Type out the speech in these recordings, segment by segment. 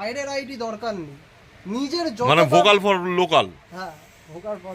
বাইরের আইডি দরকার নেই। নিজের মানে ভোকাল ফর লোকাল হ্যাঁ vocal for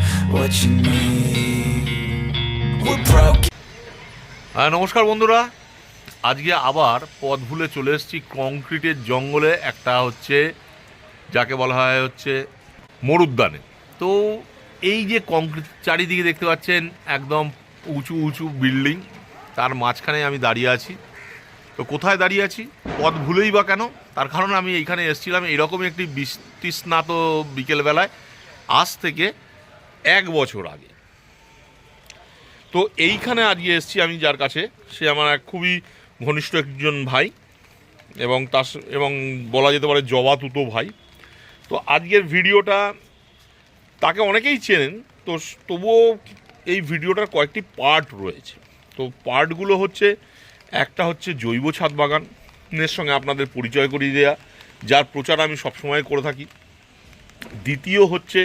হ্যাঁ নমস্কার বন্ধুরা। আজকে আবার পথ ভুলে চলে এসেছি। কংক্রিটের জঙ্গলে একটা হচ্ছে, যাকে বলা হয় হচ্ছে মরুদ্যানে। তো এই যে কংক্রিট চারিদিকে দেখতে পাচ্ছেন, একদম উঁচু উঁচু বিল্ডিং। তার মাঝখানে আমি দাঁড়িয়ে আছি। তো কোথায় দাঁড়িয়ে আছি? পথ ভুলেই বা কেন? তার কারণ আমি এইখানে এসেছিলাম। এরকমই একটি বৃষ্টিস্নাত বিকেলবেলায়। আজ থেকে এক বছর আগে। তো এইখানে আজকে এসেছি আমি যার কাছে। সে আমার এক খুবই ঘনিষ্ঠ একজন ভাই এবং তার এবং বলা যেতে পারে জবা তুতো ভাই। তো আজকের ভিডিওটা তাকে অনেকেই চেনেন, তো তবুও এই ভিডিওটার কয়েকটি পার্ট রয়েছে। তো পার্টগুলো হচ্ছে, একটা হচ্ছে জৈব ছাদ বাগানের সঙ্গে আপনাদের পরিচয় করিয়ে দেওয়া যার প্রচার আমি সবসময় করে থাকি। দ্বিতীয় হচ্ছে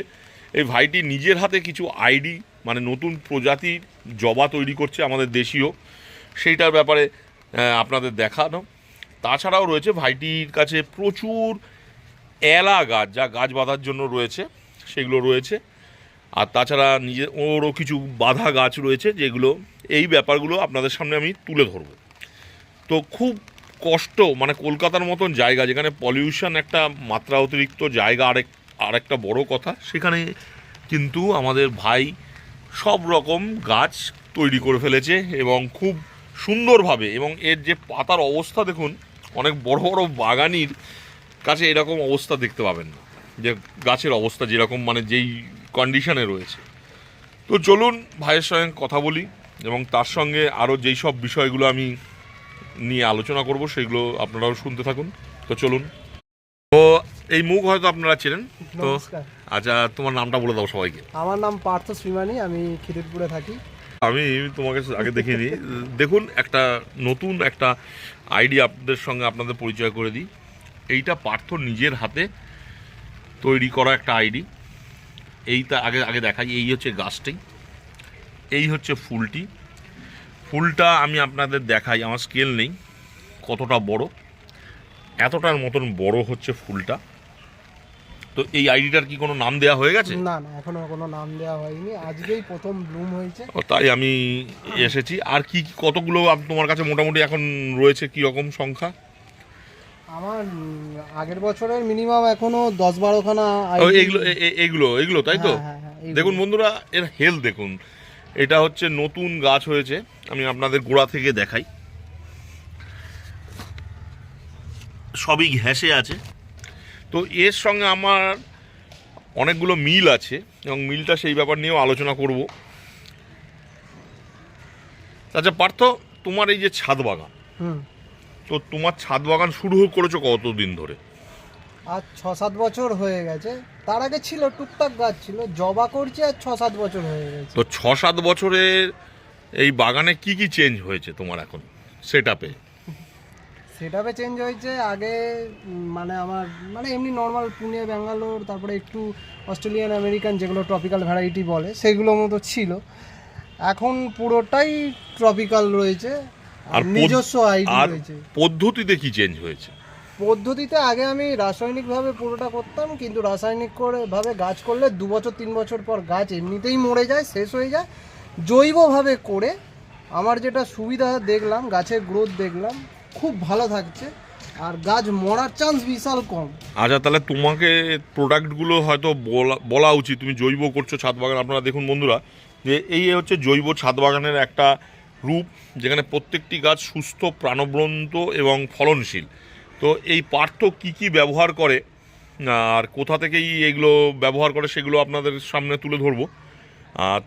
এই ভাইটি নিজের হাতে কিছু আইডি মানে নতুন প্রজাতির জবা তৈরি করছে আমাদের দেশীয়। সেইটার ব্যাপারে আপনাদের দেখানো। তাছাড়াও রয়েছে ভাইটির কাছে প্রচুর এলা গাছ যা গাছ বাঁধার জন্য রয়েছে, সেগুলো রয়েছে। আর তাছাড়া নিজে ওরও কিছু বাধা গাছ রয়েছে যেগুলো, এই ব্যাপারগুলো আপনাদের সামনে আমি তুলে ধরবো। তো খুব কষ্ট মানে কলকাতার মতন জায়গা যেখানে পলিউশন একটা মাত্রা অতিরিক্ত জায়গা আরেক আরেকটা বড় কথা, সেখানে কিন্তু আমাদের ভাই সব রকম গাছ তৈরি করে ফেলেছে এবং খুব সুন্দরভাবে, এবং এর যে পাতার অবস্থা দেখুন, অনেক বড় বড় বাগানির কাছে এরকম অবস্থা দেখতে পাবেন না। যে গাছের অবস্থা যেরকম মানে যেই কন্ডিশনে রয়েছে। তো চলুন ভাইয়ের সঙ্গে কথা বলি, এবং তার সঙ্গে আরও যেই সব বিষয়গুলো আমি নিয়ে আলোচনা করব, সেগুলো আপনারাও শুনতে থাকুন। তো চলুন তো এই মুখ হয়তো আপনারা চেনেন। তো আচ্ছা তোমার নামটা বলে দাও সবাইকে। আমার নাম পার্থ শ্রীমানি আমি খিদিরপুরে থাকি। আমি তোমাকে আগে দেখিয়ে দিই দেখুন একটা নতুন একটা আইডিয়া আপনাদের সঙ্গে আপনাদের পরিচয় করে দিই। এইটা পার্থ নিজের হাতে তৈরি করা একটা আইডি এইটা আগে আগে দেখাই। এই হচ্ছে গাছটি। এই হচ্ছে ফুলটি। ফুলটা আমি আপনাদের দেখাই। আমার স্কেল নেই। কতটা বড়? এতটার মতন বড় হচ্ছে ফুলটা। তো এই আইডিটার কি কোনো নাম দেওয়া হয়ে গেছে? না না এখনও কোনো নাম দেওয়া হয়নি। আজকেই প্রথম ব্লুম হয়েছে। ও, তাই আমি এসেছি। আর কি কি- কতগুলো তোমার কাছে মোটামুটি এখন রয়েছে কি রকম সংখ্যা? আমার আগের বছরের মিনিমাম এখনও দশ বারোখানা এইগুলো এ- এ- এগুলো এগুলো তাই তো? হ্যাঁ, হ্যাঁ, হ্যাঁ, এইগুলো। দেখুন বন্ধুরা এর হেলথ দেখুন। এটা হচ্ছে নতুন গাছ হয়েছে। আমি আপনাদের গোড়া থেকে দেখাই। সবই ঘেঁষে আছে। তো এর সঙ্গে আমার অনেকগুলো মিল আছে এবং মিলটা সেই ব্যাপার নিয়েও আলোচনা করব। আচ্ছা পার্থ তোমার এই যে ছাদ বাগান হুম। তো তোমার ছাদ বাগান শুরু করেছ কতদিন ধরে? আর ছ সাত বছর হয়ে গেছে। তার আগে ছিল টুকটাক গাছ ছিল জবা করছে আর ছ সাত বছর হয়ে গেছে। তো ছ সাত বছরের এই বাগানে কি কি চেঞ্জ হয়েছে তোমার এখন সেট আপে সেটাপে চেঞ্জ হয়েছে। আগে মানে আমার মানে এমনি নর্মাল পুনে ব্যাঙ্গালোর তারপরে একটু অস্ট্রেলিয়ান আমেরিকান যেগুলো ট্রপিক্যাল ভ্যারাইটি বলে সেগুলো মতো ছিল। এখন পুরোটাই ট্রপিক্যাল রয়েছে। আর আর নিজস্ব আইডি রয়েছে। পদ্ধতিতে কি চেঞ্জ হয়েছে? পদ্ধতিতে আগে আমি রাসায়নিকভাবে পুরোটা করতাম কিন্তু রাসায়নিক করে ভাবে গাছ করলে দু বছর তিন বছর পর গাছ এমনিতেই মরে যায় শেষ হয়ে যায়। জৈবভাবে করে আমার যেটা সুবিধা দেখলাম গাছের গ্রোথ দেখলাম খুব ভালো থাকছে। আর গাছ মরার চান্স বিশাল কম। আচ্ছা তাহলে তোমাকে প্রোডাক্টগুলো হয়তো বলা বলা উচিত। তুমি জৈব করছ ছাদ বাগান। আপনারা দেখুন বন্ধুরা, যে এই হচ্ছে জৈব ছাদ বাগানের একটা রূপ, যেখানে প্রত্যেকটি গাছ সুস্থ, প্রাণবন্ত এবং ফলনশীল। তো এই পার্থ কি কি ব্যবহার করে? আর কোথা থেকেই এগুলো ব্যবহার করে, সেগুলো আপনাদের সামনে তুলে ধরবো।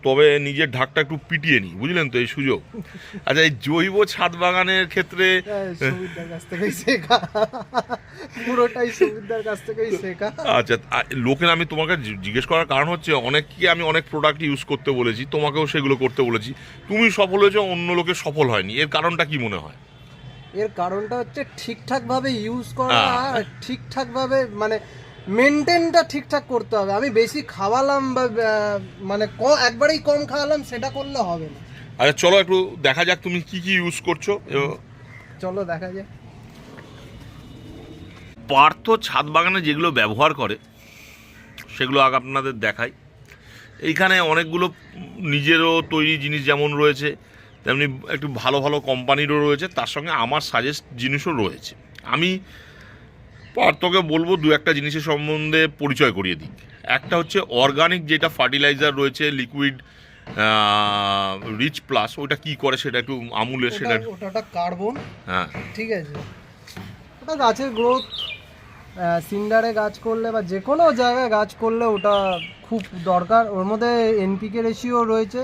তবে নিজের ঢাকটা একটু পিটিয়ে নিই বুঝলেন তো এই সুযোগ। আচ্ছা এই জৈব ছাদ বাগানের ক্ষেত্রে হ্যাঁ, কাছ থেকেই শেখা। পুরোটাই সুবিধার কাছ থেকেই শেখা। আচ্ছা লোকের আমি তোমাকে জিজ্ঞেস করার কারণ হচ্ছে অনেককে আমি অনেক প্রোডাক্ট ইউজ করতে বলেছি তোমাকেও সেগুলো করতে বলেছি। তুমি সফল হয়েছো অন্য লোকে সফল হয়নি। এর কারণটা কি মনে হয়? এর কারণটা হচ্ছে ঠিকঠাক ভাবে ইউজ করা হ্যাঁ। আর ঠিকঠাক ভাবে মানে মেনটেনটা ঠিকঠাক করতে হবে। আমি বেশি খাওয়ালাম বা মানে ক- একবারেই কম খাওয়ালাম সেটা করলে হবে না। আচ্ছা চলো একটু দেখা যাক তুমি কি কি ইউজ করছ। এবং চলো দেখা যাক। পার্থ ছাদ বাগানে যেগুলো ব্যবহার করে সেগুলো আগে আপনাদের দেখাই। এইখানে অনেকগুলো নিজেরও তৈরি জিনিস যেমন রয়েছে তেমনি একটু ভালো ভালো কোম্পানিরও রয়েছে তার সঙ্গে আমার সাজেস্ট জিনিসও রয়েছে। আমি পার্থকে বলব দু একটা জিনিসের সম্বন্ধে পরিচয় করিয়ে দিই একটা হচ্ছে অর্গানিক যেটা ফার্টিলাইজার রয়েছে লিকুইড রিচ প্লাস ওটা কি করে সেটা একটু আমুলের সেটা ওটা কার্বন হ্যাঁ। ঠিক আছে। ওটা গাছের গ্রোথ সিন্ডারে গাছ করলে বা যে কোনো জায়গায় গাছ করলে ওটা খুব দরকার। ওর মধ্যে এনপিকে রেশিও রয়েছে।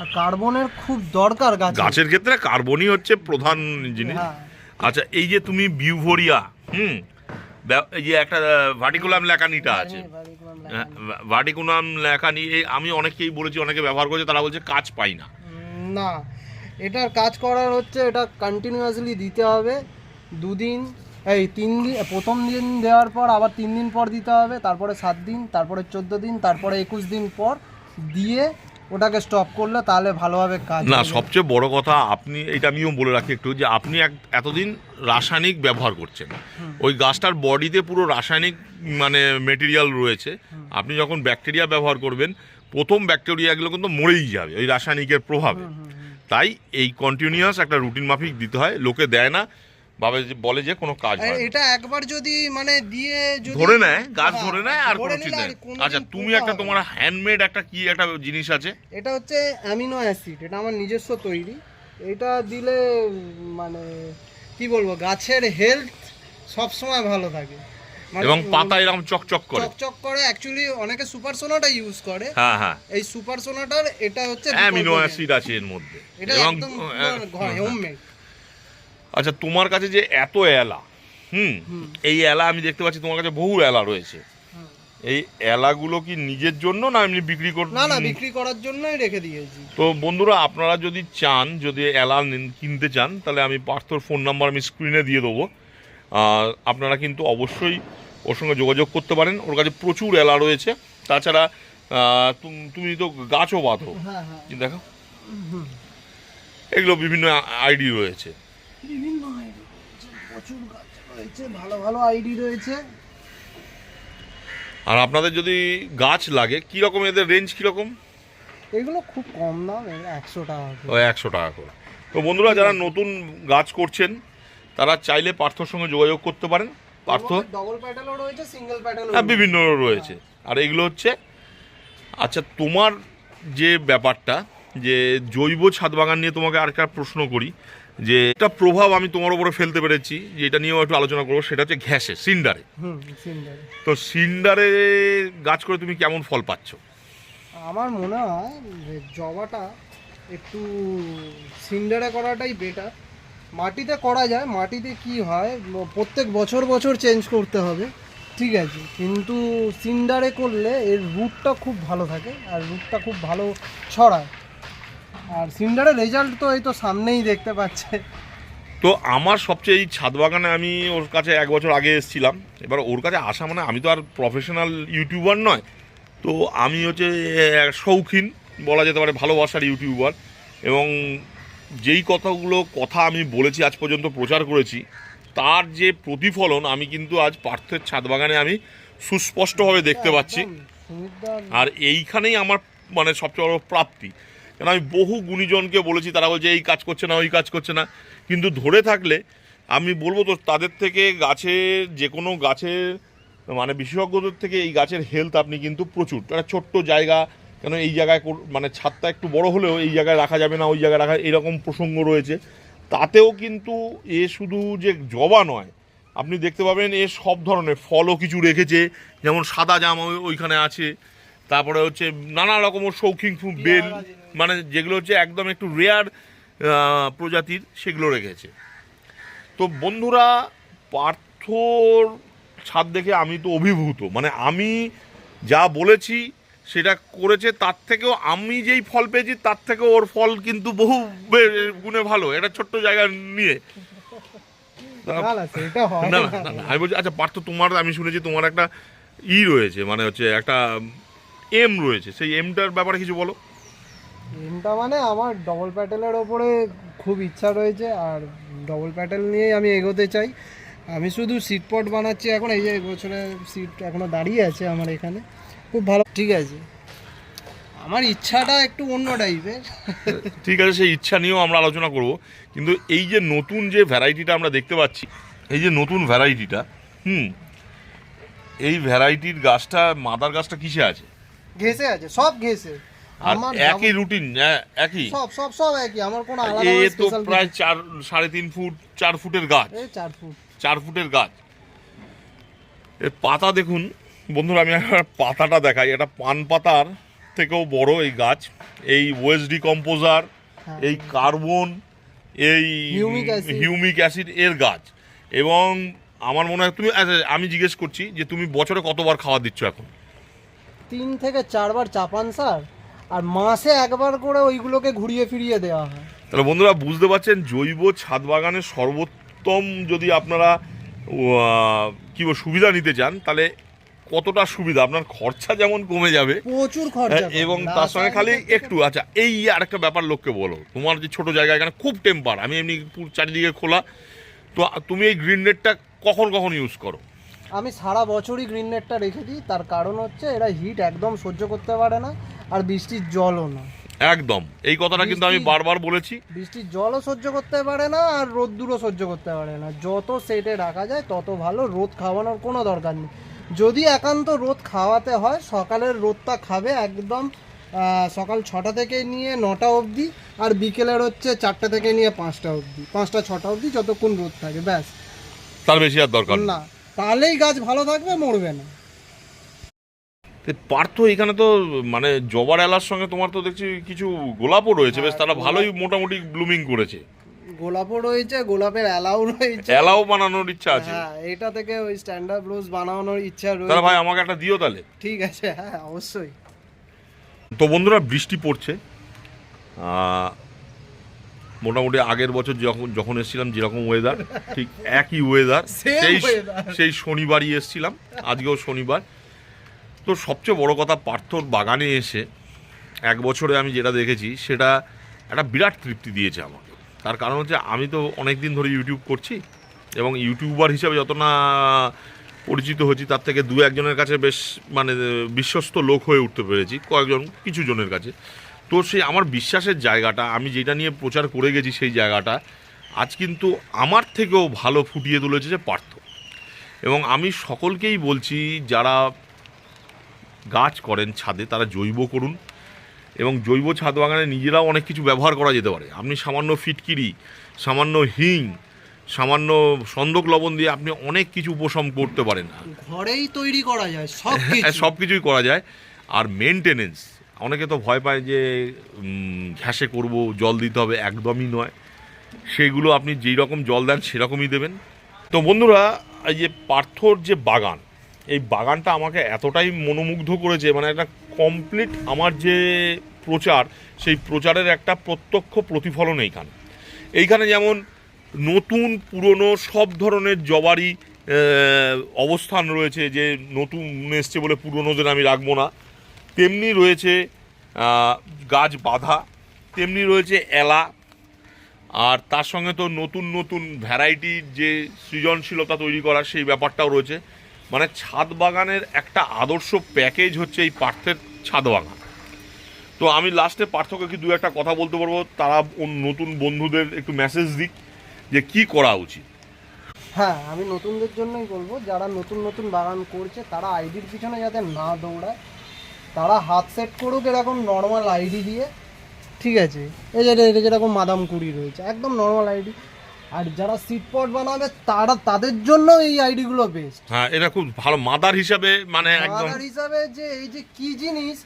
আর কার্বনের খুব দরকার গাছ গাছের ক্ষেত্রে কার্বনই হচ্ছে প্রধান জিনিস। হ্যাঁ। আচ্ছা এই যে তুমি বিউভোরিয়া হুম যে একটা ভার্টিকুলাম লেখানিটা আছে। হ্যাঁ, ভার্টিকুলাম লেখানি আমি অনেকেই বলেছি অনেকে ব্যবহার করেছে তারা বলছে কাজ পাই না। না। এটার কাজ করার হচ্ছে এটা কন্টিনিউয়াসলি দিতে হবে। দুদিন এই তিন দিন প্রথম দিন দেওয়ার পর আবার তিন দিন পর দিতে হবে তারপরে সাত দিন তারপরে চোদ্দ দিন তারপরে একুশ দিন পর দিয়ে ওটাকে স্টপ করলে তাহলে ভালোভাবে কাজ না সবচেয়ে বড় কথা আপনি এটা আমিও বলে রাখি একটু যে আপনি এক এতদিন রাসায়নিক ব্যবহার করছেন। ওই গাছটার বডিতে পুরো রাসায়নিক মানে মেটেরিয়াল রয়েছে। আপনি যখন ব্যাকটেরিয়া ব্যবহার করবেন প্রথম ব্যাকটেরিয়াগুলো কিন্তু মরেই যাবে ওই রাসায়নিকের প্রভাবে। তাই এই কন্টিনিউয়াস একটা রুটিন মাফিক দিতে হয় লোকে দেয় না। ভাবে বলে যে কোনো কাজ হয় না। এটা একবার যদি মানে দিয়ে যদি ধরে নেয় গাছ হ্যাঁ, ধরে নেয় আর কোনো ধরে ঠিক নিলে নেই। আর কোনোদিন আচ্ছা তুমি পোকা একটা তোমার না। হ্যান্ডমেড একটা কি একটা জিনিস আছে? এটা হচ্ছে অ্যামিনো অ্যাসিড এটা আমার নিজস্ব তৈরি। এটা দিলে উম, মানে কি বলব গাছের হেলথ সব সময় ভালো থাকে। মানে এবং পাতা এরকম চকচক করে। চকচক করে অ্যাকচুয়ালি অনেকে সুপার সোনাটা ইউজ করে। হ্যাঁ হ্যাঁ। এই সুপার সোনাটার এটা হচ্ছে অ্যামিনো বিকল্প অ্যাসিড আছে এর মধ্যে। এটা এবং একদম আহ, হোমমেড আচ্ছা তোমার কাছে যে এত এলা হুম এই এলা আমি দেখতে পাচ্ছি তোমার কাছে বহু এলা রয়েছে। এই এলাগুলো কি নিজের জন্য না এমনি বিক্রি কর না না বিক্রি করার জন্যই রেখে দিয়েছি। তো বন্ধুরা আপনারা যদি চান যদি এলা কিনতে চান তাহলে আমি পার্থর ফোন নাম্বার আমি স্ক্রিনে দিয়ে দেবো। আর আপনারা কিন্তু অবশ্যই ওর সঙ্গে যোগাযোগ করতে পারেন। ওর কাছে প্রচুর এলা রয়েছে। তাছাড়া তুমি তো গাছও বাঁধো। হ্যাঁ হ্যাঁ। দেখো। এগুলো বিভিন্ন আইডি রয়েছে। বিভিন্ন আইডি প্রচুর গাছ রয়েছে ভালো ভালো আইডি রয়েছে আর আপনাদের যদি গাছ লাগে কীরকম এদের রেঞ্জ কীরকম এগুলো খুব কম দাম একশো টাকা করে। একশো টাকা করে। তো বন্ধুরা যারা নতুন গাছ করছেন তারা চাইলে পার্থর সঙ্গে যোগাযোগ করতে পারেন। পার্থ ডবল প্যাটেলও রয়েছে সিঙ্গেল প্যাটেলও হ্যাঁ বিভিন্ন রয়েছে। আর এগুলো হচ্ছে আচ্ছা তোমার যে ব্যাপারটা যে জৈব ছাদ বাগান নিয়ে তোমাকে আর একটা প্রশ্ন করি। যে একটা প্রভাব আমি তোমার উপরে ফেলতে পেরেছি যে এটা নিয়েও একটু আলোচনা করব সেটা হচ্ছে ঘ্যাসে সিন্ডারে। তো সিন্ডারে গাছ করে তুমি কেমন ফল পাচ্ছ? আমার মনে হয় যে জবাটা একটু সিন্ডারে করাটাই বেটার মাটিতে করা যায় মাটিতে কি হয় প্রত্যেক বছর বছর চেঞ্জ করতে হবে ঠিক আছে? কিন্তু সিন্ডারে করলে এর রুটটা খুব ভালো থাকে আর রুটটা খুব ভালো ছড়ায়। আর সিন্ডারের রেজাল্ট তো এই তো সামনেই দেখতে পাচ্ছে। তো আমার সবচেয়ে এই ছাদ বাগানে আমি ওর কাছে এক বছর আগে এসেছিলাম। এবার ওর কাছে আসা মানে আমি তো আর প্রফেশনাল ইউটিউবার নয়। তো আমি হচ্ছে এক শৌখিন বলা যেতে পারে ভালোবাসার ইউটিউবার এবং যেই কথাগুলো কথা আমি বলেছি আজ পর্যন্ত প্রচার করেছি তার যে প্রতিফলন আমি কিন্তু আজ পার্থের ছাদ বাগানে আমি সুস্পষ্টভাবে দেখতে পাচ্ছি। আর এইখানেই আমার মানে সবচেয়ে বড় প্রাপ্তি। কেন আমি বহু গুণীজনকে বলেছি, তারা বলছে, এই কাজ করছে না, ওই কাজ করছে না। কিন্তু ধরে থাকলে, আমি বলব তো, তাদের থেকে গাছের যে কোনো গাছের মানে বিশেষজ্ঞদের থেকে এই গাছের হেলথ আপনি কিন্তু প্রচুর। একটা ছোট্ট জায়গা, কেন এই জায়গায় মানে ছাদটা একটু বড় হলেও এই জায়গায় রাখা যাবে না, ওই জায়গায় রাখা, এরকম প্রসঙ্গ রয়েছে। তাতেও কিন্তু এ শুধু যে জবা নয়, আপনি দেখতে পাবেন এ সব ধরনের ফলও কিছু রেখেছে, যেমন সাদা জাম ওইখানে আছে, তারপরে হচ্ছে নানা রকমের শৌখিন ফুল বেল মানে যেগুলো হচ্ছে একদম একটু রেয়ার প্রজাতির সেগুলো রেখেছে। তো বন্ধুরা পার্থর ছাদ দেখে আমি তো অভিভূত। মানে আমি যা বলেছি সেটা করেছে তার থেকেও আমি যেই ফল পেয়েছি তার থেকেও ওর ফল কিন্তু বহু গুণে ভালো। এটা ছোট্ট জায়গা নিয়ে। না আমি বলছি আচ্ছা পার্থ তোমার আমি শুনেছি তোমার একটা ই রয়েছে মানে হচ্ছে একটা এম রয়েছে। সেই এমটার ব্যাপারে কিছু বলো। এমটা মানে আমার ডবল প্যাটেলের ওপরে খুব ইচ্ছা রয়েছে আর ডবল প্যাটেল নিয়েই আমি এগোতে চাই। আমি শুধু সিট পট বানাচ্ছি এখন এই যে বছরে সিট এখনও দাঁড়িয়ে আছে আমার এখানে। খুব ভালো। ঠিক আছে। আমার ইচ্ছাটা একটু অন্য টাইপের ঠিক আছে সেই ইচ্ছা নিয়েও আমরা আলোচনা করব। কিন্তু এই যে নতুন যে ভ্যারাইটিটা আমরা দেখতে পাচ্ছি এই যে নতুন ভ্যারাইটিটা হুম এই ভ্যারাইটির গাছটা মাদার গাছটা কিসে আছে? ঘেসে আছে সব ঘেসে আর একই রুটিন একই। সব সব সব একই আমার কোনো আলাদা এ তো প্রায় চার সাড়ে তিন ফুট চার ফুটের গাছ। এই চার ফুট। চার ফুটের গাছ। এর পাতা দেখুন বন্ধুরা আমি পাতাটা দেখাই। এটা পান পাতার থেকেও বড় এই গাছ। এই ডিকম্পোজার হ্যাঁ। এই কার্বন এই। হিউমিক অ্যাসিড এর গাছ। এবং আমার মনে হয় তুমি আচ্ছা, আমি জিজ্ঞেস করছি যে তুমি বছরে কতবার খাওয়া দিচ্ছ এখন? তিন থেকে চারবার চাপান স্যার। আর মাসে একবার করে ওইগুলোকে ঘুরিয়ে ফিরিয়ে দেওয়া হয়। তাহলে বন্ধুরা বুঝতে পারছেন জৈব ছাদ বাগানের সর্বোত্তম যদি আপনারা কি সুবিধা নিতে চান তাহলে কতটা সুবিধা? আপনার খরচা যেমন কমে যাবে প্রচুর খরচা হ্যাঁ, এবং তার সঙ্গে খালি একটু আচ্ছা এই আরেকটা ব্যাপার লোককে বলো। তোমার যে ছোট জায়গা এখানে খুব টেম্পার আমি এমনি চারিদিকে খোলা। তো তুমি এই গ্রিন নেটটা কখন কখন ইউজ করো? আমি সারা বছরই গ্রিন নেটটা রেখে দিই। তার কারণ হচ্ছে এরা হিট একদম সহ্য করতে পারে না আর বৃষ্টির জলও না। একদম। এই কথাটা কিন্তু আমি বারবার বলেছি। বৃষ্টির জলও সহ্য করতে পারে না আর রোদ রোদ্দুরও সহ্য করতে পারে না। যত সেটে রাখা যায় তত ভালো রোদ খাওয়ানোর কোনো দরকার নেই। যদি একান্ত রোদ খাওয়াতে হয় সকালের রোদটা খাবে একদম সকাল ছটা থেকে নিয়ে নটা অবধি আর বিকেলের হচ্ছে চারটে থেকে নিয়ে পাঁচটা অবধি। পাঁচটা ছটা অবধি যতক্ষণ রোদ থাকে ব্যাস। তার বেশি আর দরকার না। তাহলেই গাছ ভালো থাকবে মরবে না। পার্থ এখানে তো মানে জবার এলার সঙ্গে তোমার তো দেখছি কিছু গোলাপও রয়েছে। বেশ তারা ভালোই মোটামুটি ব্লুমিং করেছে। গোলাপও রয়েছে গোলাপের এলাও রয়েছে। এলাও বানানোর ইচ্ছা আছে। হ্যাঁ এটা থেকে ওই স্ট্যান্ডার্ড রোজ বানানোর ইচ্ছা তাহলে রয়েছে ভাই আমাকে একটা দিও তাহলে। ঠিক আছে হ্যাঁ অবশ্যই। তো বন্ধুরা বৃষ্টি পড়ছে। মোটামুটি আগের বছর যখন যখন এসেছিলাম যেরকম ওয়েদার ঠিক একই ওয়েদার সেই সেই শনিবারই এসেছিলাম আজকেও শনিবার। তো সবচেয়ে বড় কথা পার্থর বাগানে এসে এক বছরে আমি যেটা দেখেছি সেটা একটা বিরাট তৃপ্তি দিয়েছে আমাকে। তার কারণ হচ্ছে আমি তো অনেক দিন ধরে ইউটিউব করছি এবং ইউটিউবার হিসাবে যত না পরিচিত হয়েছি তার থেকে দু একজনের কাছে বেশ মানে বিশ্বস্ত লোক হয়ে উঠতে পেরেছি কয়েকজন কিছু জনের কাছে। তো সেই আমার বিশ্বাসের জায়গাটা আমি যেটা নিয়ে প্রচার করে গেছি সেই জায়গাটা আজ কিন্তু আমার থেকেও ভালো ফুটিয়ে তুলেছে যে পার্থ। এবং আমি সকলকেই বলছি যারা গাছ করেন ছাদে তারা জৈব করুন। এবং জৈব ছাদ বাগানে নিজেরাও অনেক কিছু ব্যবহার করা যেতে পারে। আপনি সামান্য ফিটকিরি সামান্য হিং সামান্য সন্দক লবণ দিয়ে আপনি অনেক কিছু উপশম করতে পারেন। ঘরেই তৈরি করা যায় সব সব কিছুই করা যায়। আর মেনটেনেন্স অনেকে তো ভয় পায় যে ঘ্যাসে করব, জল দিতে হবে, একদমই নয়। সেইগুলো আপনি যেই রকম জল দেন, সেরকমই দেবেন। তো বন্ধুরা, এই যে পার্থর যে বাগান, এই বাগানটা আমাকে এতটাই মনোমুগ্ধ করেছে মানে একটা কমপ্লিট আমার যে প্রচার, সেই প্রচারের একটা প্রত্যক্ষ প্রতিফলন এইখানে। এইখানে যেমন নতুন, পুরনো, সব ধরনের জবারই অবস্থান রয়েছে যে নতুন এসছে বলে পুরনোদের আমি রাখব না। তেমনি রয়েছে গাছ বাঁধা, তেমনি রয়েছে এলা, আর তার সঙ্গে তো নতুন নতুন ভ্যারাইটির যে সৃজনশীলতা তৈরি করা সেই ব্যাপারটাও রয়েছে। মানে ছাদ বাগানের একটা আদর্শ প্যাকেজ হচ্ছে এই পার্থের ছাদ বাগান। তো আমি লাস্টে পার্থকে কি দু একটা কথা বলতে পারব, তারা নতুন বন্ধুদের একটু মেসেজ দিক, যে কি করা উচিত। হ্যাঁ আমি নতুনদের জন্যই বলব, যারা নতুন নতুন বাগান করছে, তারা আইডির পিছনে যাতে না দৌড়ায় তারা হাত সেট করুক এরকম নর্মাল আইডি দিয়ে। ঠিক আছে। এই যে এটা যেরকম মাদাম কুড়ি রয়েছে একদম নর্মাল আইডি আর যারা সিট পট বানাবে তারা তাদের জন্য এই আইডিগুলো বেস্ট হ্যাঁ এটা খুব ভালো। মাদার হিসাবে মানে একদম কালার হিসাবে যে এই যে কি জিনিস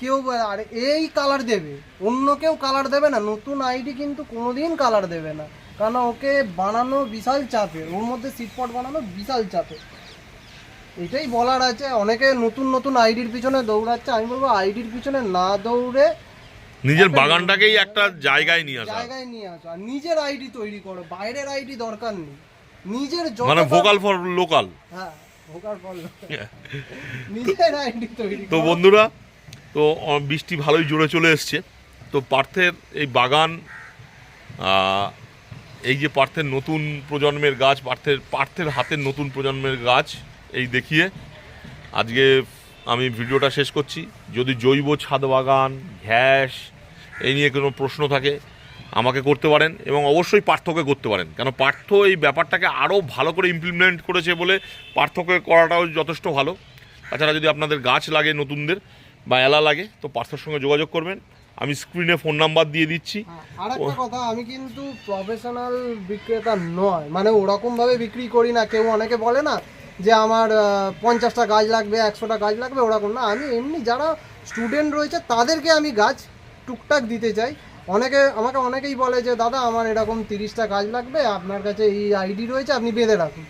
কেউ বলে, আর এই কালার দেবে। অন্য কেউ কালার দেবে না। নতুন আইডি কিন্তু কোনোদিন কালার দেবে না। কারণ ওকে বানানো বিশাল চাপের ওর মধ্যে সিটপট বানানো বিশাল চাপের এটাই বলার আছে। অনেকে নতুন নতুন আইডির পিছনে দৌড়াচ্ছে। আমি বলব আইডির পিছনে না দৌড়ে নিজের বাগানটাকেই একটা জায়গায় নিয়ে আসা। জায়গায় নিয়ে আসো। আর নিজের আইডি তৈরি করো। বাইরের আইডি দরকার নেই। নিজের মানে ভোকাল ফর লোকাল হ্যাঁ ভোকাল ফল নিজের আইডি তৈরি তো বন্ধুরা তো বৃষ্টি ভালোই জোরে চলে এসছে। তো পার্থের এই বাগান এই যে পার্থের নতুন প্রজন্মের গাছ পার্থের পার্থের হাতের নতুন প্রজন্মের গাছ এই দেখিয়ে আজকে আমি ভিডিওটা শেষ করছি। যদি জৈব ছাদ বাগান, ঘ্যাস, এই নিয়ে কোনো প্রশ্ন থাকে, আমাকে করতে পারেন এবং অবশ্যই পার্থকে করতে পারেন। কেন পার্থ এই ব্যাপারটাকে আরও ভালো করে ইমপ্লিমেন্ট করেছে বলে পার্থকে করাটাও যথেষ্ট ভালো। তাছাড়া যদি আপনাদের গাছ লাগে, নতুনদের বা এলা লাগে, তো পার্থর সঙ্গে যোগাযোগ করবেন। আমি স্ক্রিনে ফোন নাম্বার দিয়ে দিচ্ছি। আর একটা কথা, আমি কিন্তু প্রফেশনাল বিক্রেতা নয়। মানে ওরকম ভাবে বিক্রি করি না, কেউ অনেকে বলে না যে আমার পঞ্চাশটা গাছ লাগবে একশোটা গাছ লাগবে ওরকম না। আমি এমনি যারা স্টুডেন্ট রয়েছে তাদেরকে আমি গাছ টুকটাক দিতে চাই। অনেকে আমাকে অনেকেই বলে যে দাদা আমার এরকম তিরিশটা গাছ লাগবে আপনার কাছে এই আইডি রয়েছে আপনি বেঁধে রাখুন।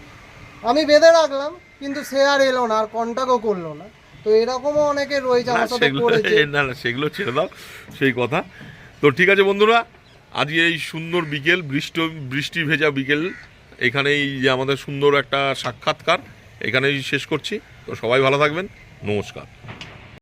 আমি বেঁধে রাখলাম কিন্তু সে আর এলো না আর কন্ট্যাক্টও করল না। তো এরকমও অনেকে রয়েছে আমার সাথে করেছে। না না সেগুলো ছেড়ে দাও সেই কথা। তো ঠিক আছে বন্ধুরা আজকে এই সুন্দর বিকেল বৃষ্টি বৃষ্টি ভেজা বিকেল এখানেই যে আমাদের সুন্দর একটা সাক্ষাৎকার। এখানেই শেষ করছি। তো সবাই ভালো থাকবেন। নমস্কার।